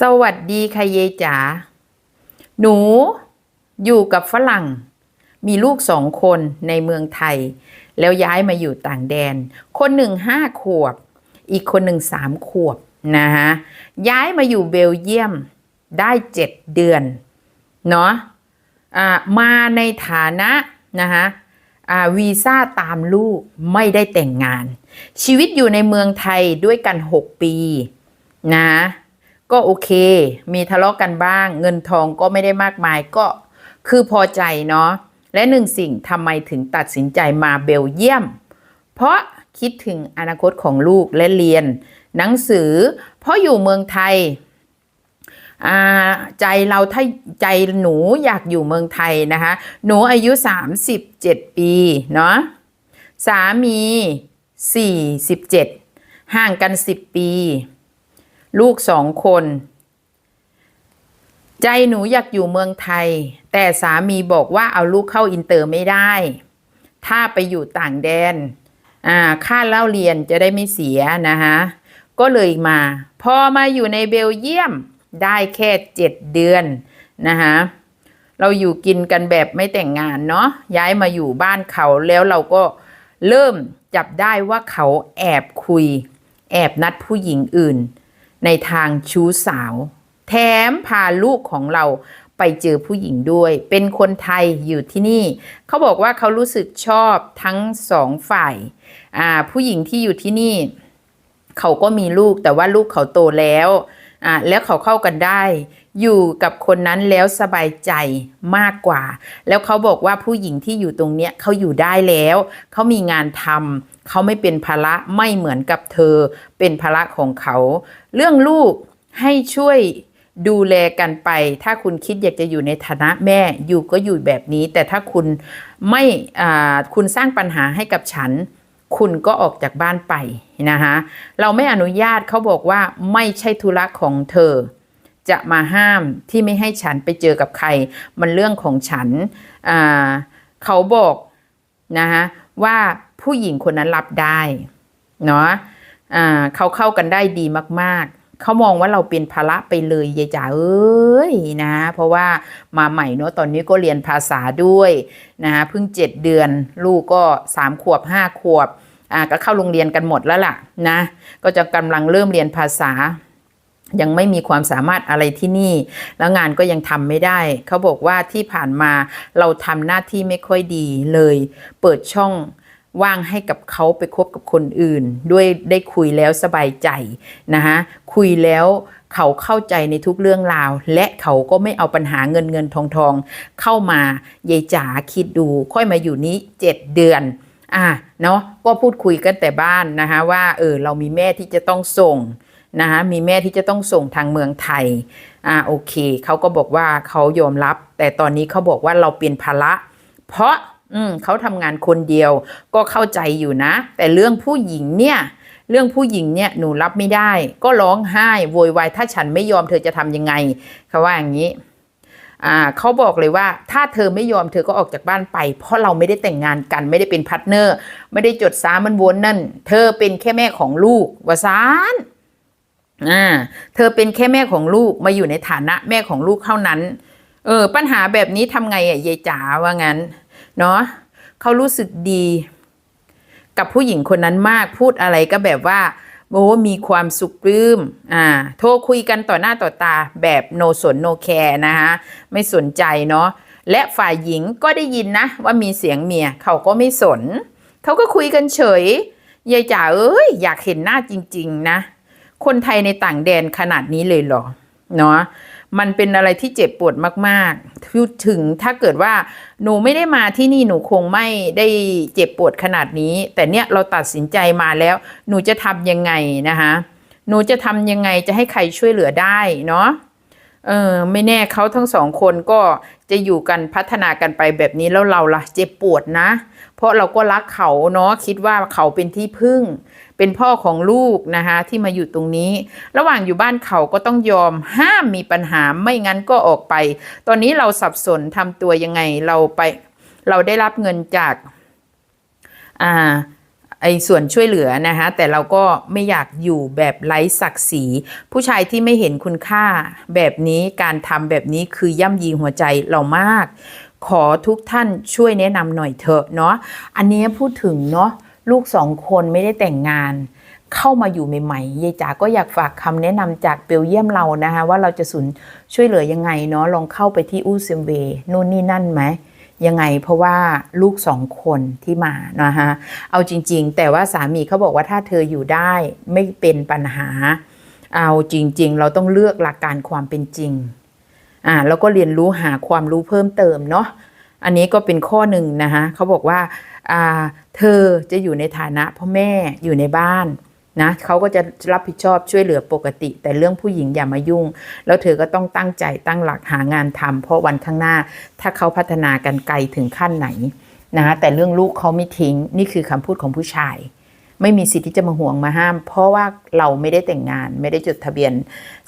สวัสดีค่ะเยจ๋า หนูอยู่กับฝรั่ง มีลูกสองคนในเมืองไทย แล้วย้ายมาอยู่ต่างแดน คนหนึ่งห้าขวบ อีกคนหนึ่งสามขวบนะฮะ ย้ายมาอยู่เบลเยียมได้เจ็ดเดือน เนาะอ่ามาในฐานะนะคะวีซ่าตามลูกไม่ได้แต่งงาน ชีวิตอยู่ในเมืองไทยด้วยกัน 6 ปี นะ ก็โอเค มีทะเลาะกันบ้าง เงินทองก็ไม่ได้มากมายก็คือพอใจเนาะและหนึ่งสิ่งทำไมถึงตัดสินใจมาเบลเยียม เพราะคิดถึงอนาคตของลูกและเรียน หนังสือ เพราะอยู่เมืองไทยอ่าใจเราถ้าใจหนูอยากอยู่เมืองไทยนะคะหนูอายุ 37 ปีเนาะสามี 47 ห่างกัน 10 ปี ลูกสองคน ใจหนูอยากอยู่เมืองไทย แต่สามีบอกว่าเอาลูกเข้าอินเตอร์ไม่ได้ ถ้าไปอยู่ต่างแดนอ่าค่าเล่าเรียนจะได้ไม่เสียนะคะก็เลยมา พอมาอยู่ในเบลเยียมได้แค่เจ็ดเดือนนะคะเราอยู่กินกันแบบไม่แต่งงานเนาะย้ายมาอยู่บ้านเขาแล้วเราก็เริ่มจับได้ว่าเขาแอบคุย แอบนัดผู้หญิงอื่น ในทางชู้สาว แถมพาลูกของเราไปเจอผู้หญิงด้วย เป็นคนไทยอยู่ที่นี่ เขาบอกว่าเขารู้สึกชอบทั้งสองฝ่าย ผู้หญิงที่อยู่ที่นี่ เขาก็มีลูกแต่ว่าลูกเขาโตแล้ว อ่าแล้วเขาเข้ากันได้ อยู่กับคนนั้นแล้วสบายใจมากกว่า แล้วเขาบอกว่าผู้หญิงที่อยู่ตรงเนี้ยเขาอยู่ได้แล้ว เขามีงานทำเขาไม่เป็นภาระไม่เหมือนกับเธอ เป็นภาระของเขา เรื่องลูกให้ช่วยดูแลกันไป ถ้าคุณคิดอยากจะอยู่ในฐานะแม่อยู่ก็อยู่แบบนี้ แต่ถ้าคุณไม่อ่าคุณสร้างปัญหาให้กับฉัน คุณก็ออกจากบ้านไปนะคะเราไม่อนุญาตเขาบอกว่าไม่ใช่ธุระของเธอ จะมาห้ามที่ไม่ให้ฉันไปเจอกับใคร มันเรื่องของฉันเขาบอกนะคะว่าผู้หญิงคนนั้นรับได้เนาะเขาเข้ากันได้ดีมาก เขามองว่าเราเป็นภาระไปเลยยายจ๋าเอ้ยนะเพราะว่ามาใหม่เนาะตอนนี้ก็เรียนภาษาด้วยนะเพิ่งเจ็ดเดือน ลูกก็สามขวบห้าขวบอ่าก็เข้าโรงเรียนกันหมดแล้วล่ะนะก็จะกำลังเริ่มเรียนภาษา ยังไม่มีความสามารถอะไรที่นี่ แล้วงานก็ยังทำไม่ได้ เขาบอกว่าที่ผ่านมาเราทำหน้าที่ไม่ค่อยดีเลย เปิดช่อง ว่างให้กับเขาไปคบกับคนอื่น ด้วยได้คุยแล้วสบายใจนะคะคุยแล้วเขาเข้าใจในทุกเรื่องราว และเขาก็ไม่เอาปัญหาเงินเงินทองทองเข้ามายายจ๋าคิดดูค่อยมาอยู่นี้ 7 เดือนอะเนาะก็พูดคุยกันแต่บ้านนะคะว่าเออเรามีแม่ที่จะต้องส่งนะคะมีแม่ที่จะต้องส่งทางเมืองไทยอ่าโอเคเขาก็บอกว่าเขายอมรับ แต่ตอนนี้เขาบอกว่าเราเป็นภาระ เพราะ อืมเขาทำงานคนเดียวก็เข้าใจอยู่นะ แต่เรื่องผู้หญิงเนี่ยเรื่องผู้หญิงเนี่ยหนูรับไม่ได้ ก็ร้องไห้โวยวายถ้าฉันไม่ยอมเธอจะทำยังไงเขาว่าอย่างนี้อ่าเขาบอกเลยว่าถ้าเธอไม่ยอมเธอก็ออกจากบ้านไป เพราะเราไม่ได้แต่งงานกันไม่ได้เป็นพาร์ทเนอร์ ไม่ได้จดสามันวนนั่น เธอเป็นแค่แม่ของลูกวาซานอ่าเธอเป็นแค่แม่ของลูกมาอยู่ในฐานะแม่ของลูกเท่านั้น เออปัญหาแบบนี้ทำไงอะยายจ๋าว่างั้น เนาะเขารู้สึกดี กับผู้หญิงคนนั้นมากพูดอะไรก็แบบว่าโอ้มีความสุขปลื้มอ่าโทรคุยกันต่อหน้าต่อตาแบบโนสนโนแคร์นะคะไม่สนใจเนาะและฝ่ายหญิงก็ได้ยินนะ ว่ามีเสียงเมียเขาก็ไม่สน เขาก็คุยกันเฉยยายจ๋าเอ้ยอยากเห็นหน้าจริง ๆ นะ คนไทยในต่างแดนขนาดนี้เลยเหรอ เนาะมันเป็นอะไรที่เจ็บปวดมากๆพูดถึงถ้าเกิดว่าหนูไม่ได้มาที่นี่หนูคงไม่ได้เจ็บปวดขนาดนี้ แต่เนี่ยเราตัดสินใจมาแล้ว หนูจะทำยังไงนะคะ หนูจะทำยังไงจะให้ใครช่วยเหลือได้เนาะ เออไม่แน่เขาทั้งสองคนก็จะอยู่กันพัฒนากันไปแบบนี้แล้วเราล่ะเจ็บปวดนะ เพราะเราก็รักเขาเนาะคิดว่าเขาเป็นที่พึ่ง เป็นพ่อของลูกนะคะที่มาอยู่ตรงนี้ ระหว่างอยู่บ้านเขาก็ต้องยอมห้ามมีปัญหาไม่งั้นก็ออกไป ตอนนี้เราสับสนทำตัวยังไงเราไป เราได้รับเงินจาก อ่า ไอ้ส่วนช่วยเหลือนะคะแต่เราก็ไม่อยากอยู่แบบไร้ศักดิ์ศรีผู้ชายที่ไม่เห็นคุณค่าแบบนี้การทำแบบนี้คือย่ำยีหัวใจเรามาก ขอทุกท่านช่วยแนะนำหน่อยเถอะเนาะอันนี้พูดถึงเนาะลูกสองคนไม่ได้แต่งงานเข้ามาอยู่ใหม่ๆยายจ๋าก็อยากฝากคำแนะนำจากเบลเยียมเรานะคะว่าเราจะสุนช่วยเหลือยังไงเนาะลองเข้าไปที่อูเซมเวนู่นนี่นั่นไหม ยังไงเพราะว่าลูกสองคนที่มานะคะเอาจริง ๆ แต่ว่าสามีเขาบอกว่าถ้าเธออยู่ได้ไม่เป็นปัญหา เอาจริง ๆ เราต้องเลือกหลักการความเป็นจริงอ่าแล้วก็เรียนรู้หาความรู้เพิ่มเติมเนาะอันนี้ก็เป็นข้อหนึ่งนะคะเขาบอกว่าอ่าเธอจะอยู่ในฐานะพ่อแม่อยู่ในบ้าน นะเขาก็จะรับผิดชอบช่วยเหลือปกติ แต่เรื่องผู้หญิงอย่ามายุ่ง แล้วเธอก็ต้องตั้งใจตั้งหลักหางานทำเพราะวันข้างหน้า ถ้าเขาพัฒนากันไกลถึงขั้นไหนนะแต่เรื่องลูกเขาไม่ทิ้งนี่คือคำพูดของผู้ชาย ไม่มีสิทธิ์ที่จะมาห่วงมาห้าม เพราะว่าเราไม่ได้แต่งงาน ไม่ได้จดทะเบียน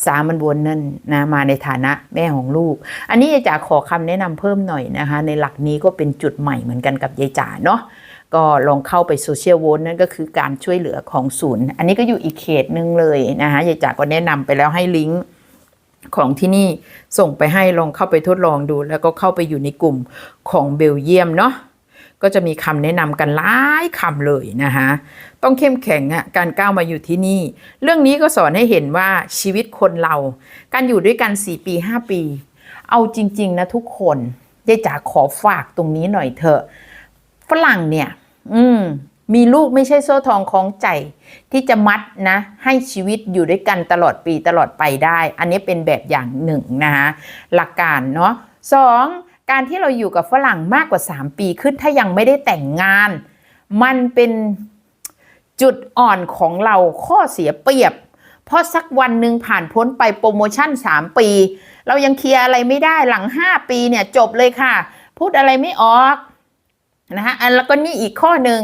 สามัญวนนั่นนะมาในฐานะแม่ของลูก อันนี้ยายจ๋าขอคำแนะนำเพิ่มหน่อยนะคะ ในหลักนี้ก็เป็นจุดใหม่เหมือนกันกับยายจ๋าเนาะ ก็ลองเข้าไปโซเชียลโวนนั่นก็คือการช่วยเหลือของศูนย์ อันนี้ก็อยู่อีกเขตหนึ่งเลยนะคะยายจ๋าก็แนะนำไปแล้วให้ลิงก์ของที่นี่ส่งไปให้ลองเข้าไปทดลองดู แล้วก็เข้าไปอยู่ในกลุ่มของเบลเยียมเนาะก็จะมีคำแนะนำกันหลายคำเลยนะคะต้องเข้มแข็งอะการก้าวมาอยู่ที่นี่ เรื่องนี้ก็สอนให้เห็นว่าชีวิตคนเรา การอยู่ด้วยกัน 4 ปี 5 ปี เอาจริง ๆ นะทุกคนยายจ๋าขอฝากตรงนี้หน่อยเถอะ ฝรั่งเนี่ย อืม มีลูกไม่ใช่โซ่ทองคล้องใจ ที่จะมัดนะ ให้ชีวิตอยู่ด้วยกันตลอดปีตลอดไปได้ อันนี้เป็นแบบอย่างหนึ่งนะคะหลักการเนาะสองการที่เราอยู่กับฝรั่งมากกว่า 3 ปีขึ้นถ้ายังไม่ได้แต่งงาน มันเป็นจุดอ่อนของเราข้อเสียเปรียบ เพราะสักวันหนึ่งผ่านพ้นไปโปรโมชั่น 3 ปี เรายังเคลียร์อะไรไม่ได้หลัง 5 ปีเนี่ยจบเลยค่ะ พูดอะไรไม่ออก นะคะแล้วก็นี่อีกข้อหนึ่ง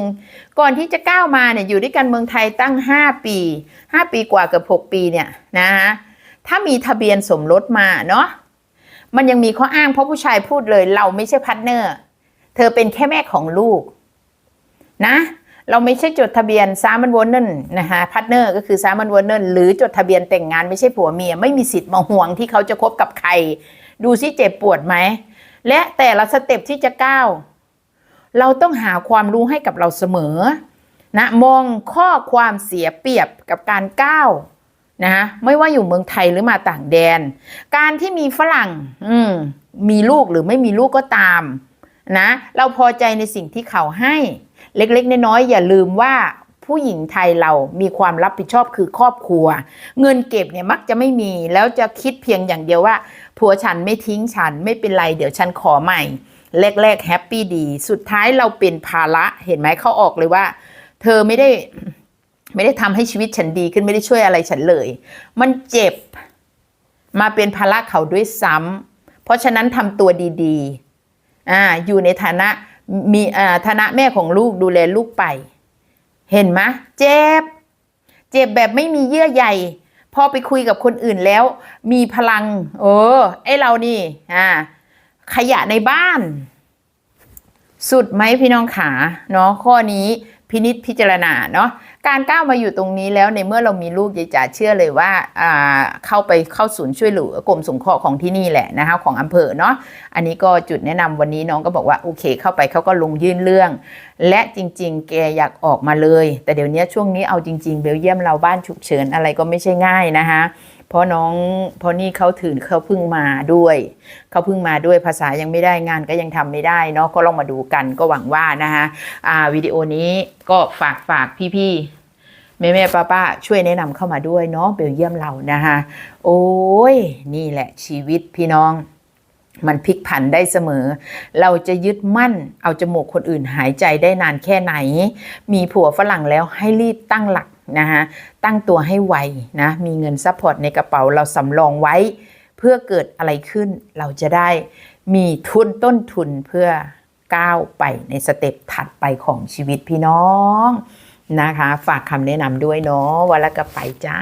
ก่อนที่จะก้าวมาเนี่ยอยู่ด้วยกันเมืองไทยตั้ง 5 ปี 5 ปีกว่าเกือบ6ปีเนี่ยนะคะถ้ามีทะเบียนสมรสมาเนาะมันยังมีข้ออ้างเพราะผู้ชายพูดเลย เราไม่ใช่พาร์ทเนอร์ เธอเป็นแค่แม่ของลูกนะเราไม่ใช่จดทะเบียนสามัญวนนั่นนะคะพาร์ทเนอร์ก็คือสามัญวนนั่นหรือจดทะเบียนแต่งงานไม่ใช่ผัวเมีย ไม่มีสิทธิ์มาห่วงที่เขาจะคบกับใคร ดูซิเจ็บปวดไหม และแต่ละสเต็ปที่จะก้าว เราต้องหาความรู้ให้กับเราเสมอนะมองข้อความเสียเปรียบกับการก้าวนะไม่ว่าอยู่เมืองไทยหรือมาต่างแดน การที่มีฝรั่งอืมมีลูกหรือไม่มีลูกก็ตามนะเราพอใจในสิ่งที่เขาให้ เล็กๆน้อยๆอย่าลืมว่าผู้หญิงไทยเรามีความรับผิดชอบคือครอบครัว เงินเก็บเนี่ยมักจะไม่มีแล้วจะคิดเพียงอย่างเดียวว่าผัวฉันไม่ทิ้งฉันไม่เป็นไรเดี๋ยวฉันขอใหม่ แรกๆแฮปปี้ดี สุดท้ายเราเป็นภาระเห็นไหมเขาออกเลยว่า เธอไม่ได้ไม่ได้ทำให้ชีวิตฉันดีขึ้นไม่ได้ช่วยอะไรฉันเลย มันเจ็บมาเป็นภาระเขาด้วยซ้ำเพราะฉะนั้นทำตัวดีๆอ่าอยู่ในฐานะมีอ่าฐานะแม่ของลูกดูแลลูกไป เห็นไหมเจ็บ เจ็บแบบไม่มีเยื่อใยพอไปคุยกับคนอื่นแล้ว มีพลังโอ้ไอเรานี่อ่า ขยะในบ้าน สุดไหมพี่น้องขาเนาะข้อนี้พินิษพิจารณาเนาะการก้าวมาอยู่ตรงนี้แล้วในเมื่อเรามีลูกยายจ๋าเชื่อเลยว่าอ่าเข้าไปเข้าศูนย์ช่วยเหลือกรมสงเคราะห์ของที่นี่แหละนะคะของอำเภอเนาะอันนี้ก็จุดแนะนำวันนี้น้องก็บอกว่าโอเค เข้าไปเขาก็ลงยื่นเรื่อง และจริง ๆ แกอยากออกมาเลย แต่เดี๋ยวนี้ช่วงนี้เอาจริง ๆ เบลเยียมเราบ้านฉุกเฉินอะไรก็ไม่ใช่ง่ายนะคะ เพราะน้องเพราะนี่เขาถือเขาเพิ่งมาด้วยเขาเพิ่งมาด้วยภาษายังไม่ได้งานก็ยังทำไม่ได้เนาะก็ลองมาดูกันก็หวังว่านะคะอ่าวิดีโอนี้ก็ฝากฝากพี่ๆแม่แม่ป้าป้าช่วยแนะนำเข้ามาด้วยเนาะเบลเยียมเรานะคะโอ้ยนี่แหละชีวิตพี่น้องมันพลิกผันได้เสมอ เราจะยึดมั่น เอาจมูกคนอื่นหายใจได้นานแค่ไหน มีผัวฝรั่งแล้วให้รีบตั้งหลัก นะคะตั้งตัวให้ไวนะมีเงินซัพพอร์ตในกระเป๋าเราสำรองไว้ เพื่อเกิดอะไรขึ้นเราจะได้มีทุนต้นทุนเพื่อก้าวไปในสเต็ปถัดไปของชีวิตพี่น้องนะคะ ฝากคำแนะนำด้วยเนาะวันละกระไปจ้า